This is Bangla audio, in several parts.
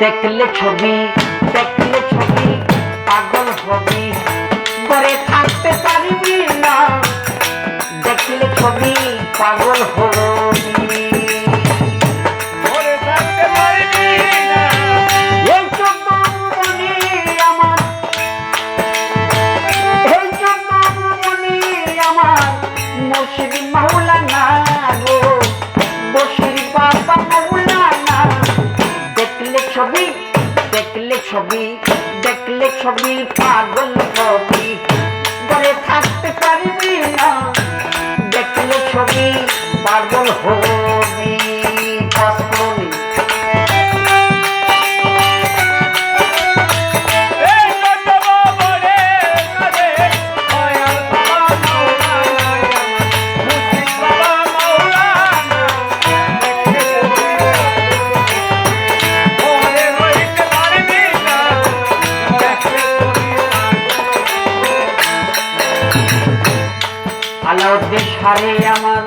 দেখলে ছবি দেখলে ছবি, পাগল হবি। ঘরে থাকতে পারবি না, দেখলে ছবি, পাগল হবি। ঘরে থাকতে আলাউদ্দিন সারে আমার।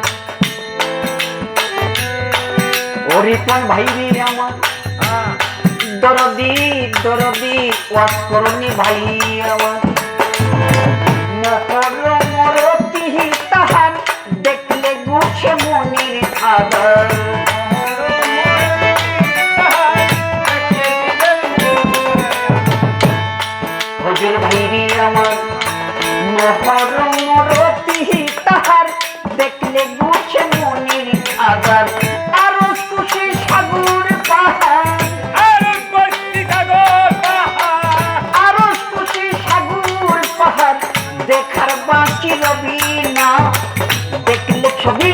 অরিপন ভাই রে আমার। দরদি দরদি, ওয়াজ করনি ভাই আমার। মকর মরতি তাহার, দেখলে গুছে মনির আদর দেখার বিনা দেখলে ছবি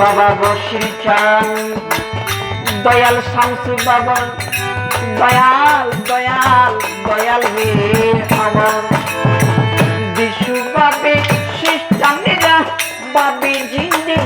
বাবা বসে চান দয়াল শামসু বাবা। দয়াল দয়াল দয়াল হে আমার। বিশু বাবে না বাবে জিন্দে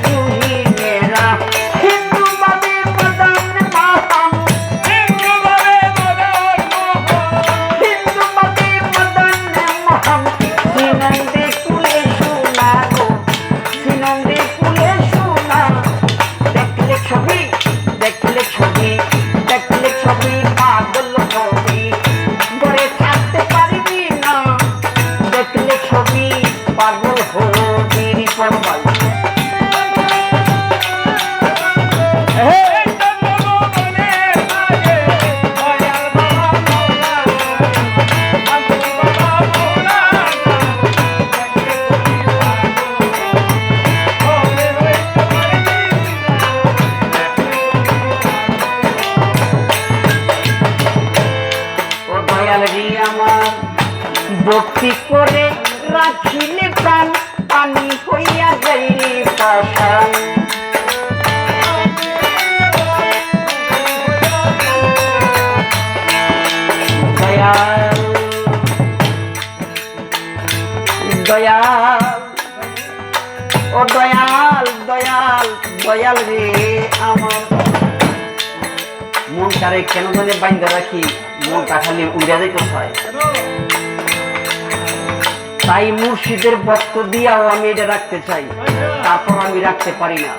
দয়াল। ও দয়াল দয়াল দয়াল রে আমার। মনটারে কেন জানে বাইন্দা রাখি, মনটা খালি উড়ে যাইতে হয়। তাই মুর্শিদের বক্ত দিয়াও আমি এটা রাখতে চাই, তারপর আমি রাখতে পারি না।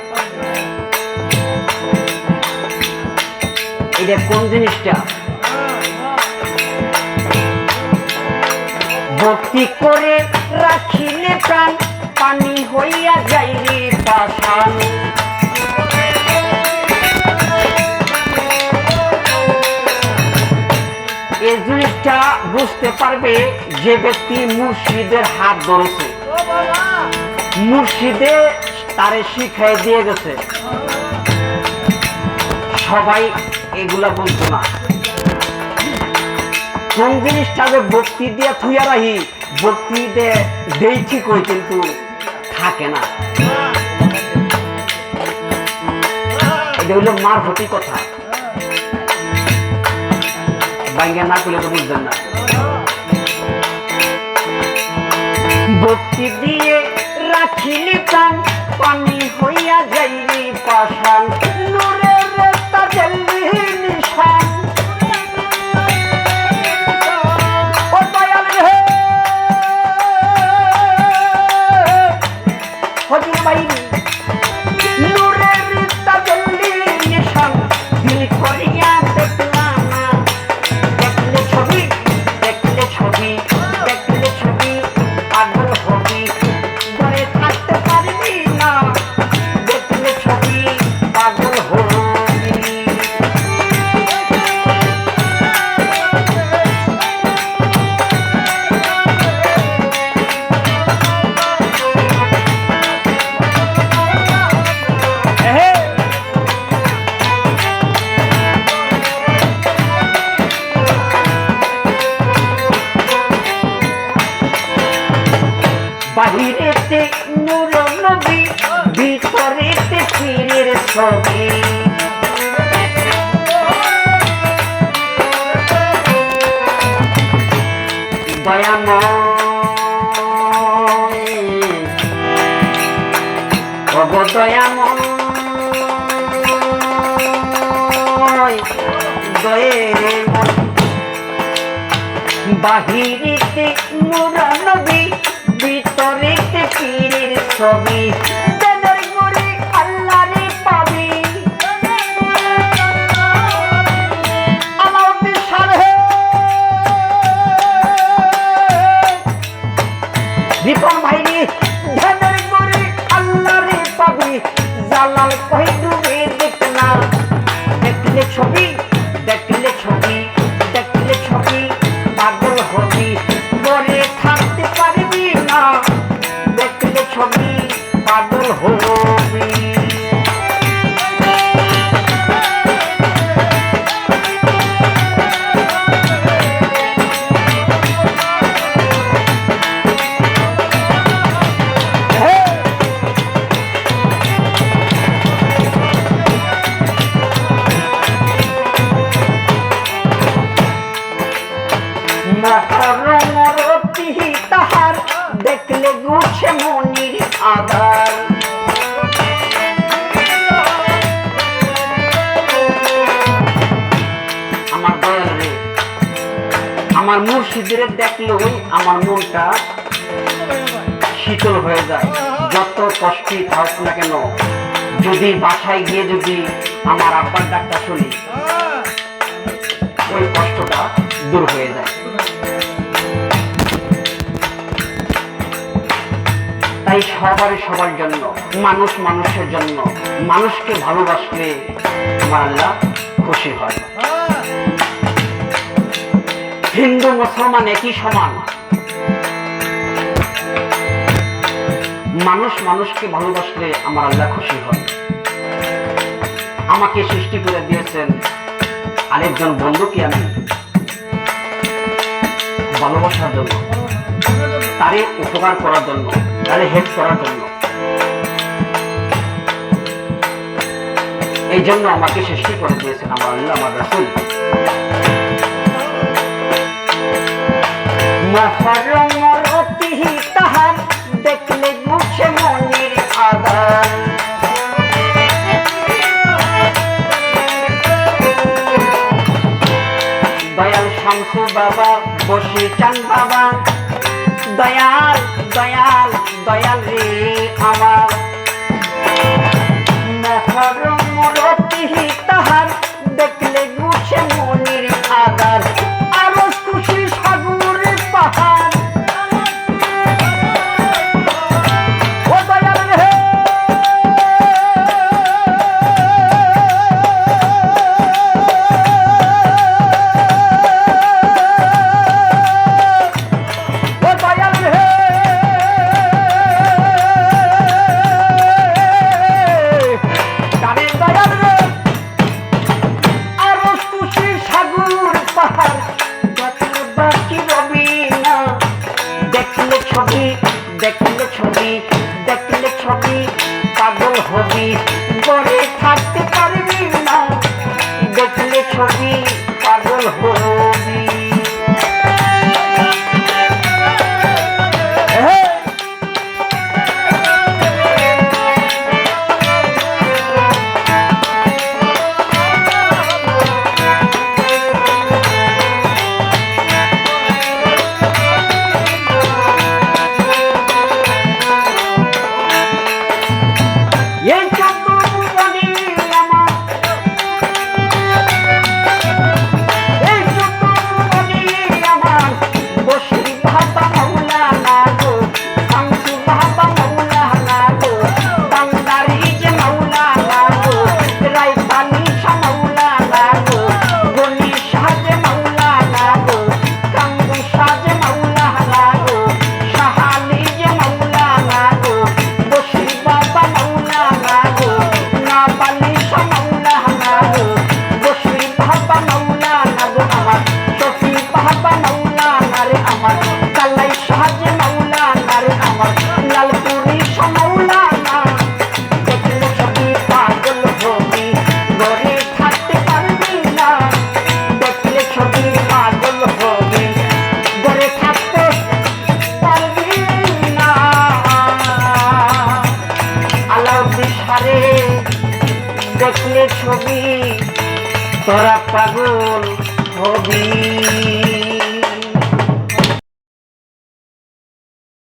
এটা কোন জিনিসটা? ভক্তি করে রাখিলে প্রাণ, পানি হইয়া যাই রে পাশান এই জিনিসটা বুঝতে পারবে যে ব্যক্তি মুর্শিদের হাত ধরেছে। মুর্শিদে তারে শিখাই দিয়ে গেছে। সবাই এগুলা বলতো না। কোন জিনিসটা যে ভক্তি দিয়ে থুইয়া রাহি ভক্তি দে দেই ঠিক হয় কিন্তু থাকে না। এটা হইল মার হতি কথা। বাইঙ্গা না করলে তো বুঝবেন না। ভক্তি দিয়ে রাখিলে প্রাণ, পানি হইয়া যাইলি পাশান বাহিরেতে নূর নবী ভিতরেতে পীরের ছবি। দয়াময়। অব দয়াময়। দয়ে বাহিরেতে মোরা নবী ভিতরেতে পীরের ছবি। পাগল হবি। তাহার দেখলে গুছে মনির আধার। আমার দয়াল আমার মুর্শিদের দেখলেই আমার মনটা শীতল হয়ে যায়। যত কষ্টই থাক না কেন, যদি বাসায় গিয়ে যদি আমার আব্বার ডাক্তার শুনি, ওই কষ্টটা দূর হয়ে যায়। তাই সবার সবার জন্য, মানুষ মানুষের জন্য। মানুষকে ভালোবাসলে আমার খুশি হয়। হিন্দু, মুসলমান একই সমান। মানুষ মানুষকে ভালোবাসলে আমার আল্লাহ খুশি হয়। আমাকে সৃষ্টি করে দিয়েছেন আরেকজন বন্ধুকে আমি ভালোবাসার জন্য। তারে উপকার করার জন্য তারে হেল্প করার জন্য। এই জন্য আমাকে সৃষ্টি করে দিয়েছেন আমার আল্লাহ আমার রাসুল। তাহার দেখলে মুছে মনির আদার দয়াল শামসু বাবা বসে চান বাবা। দয়াল দয়াল দয়াল রে আমার। Thank you. তোরা পাগল হবি।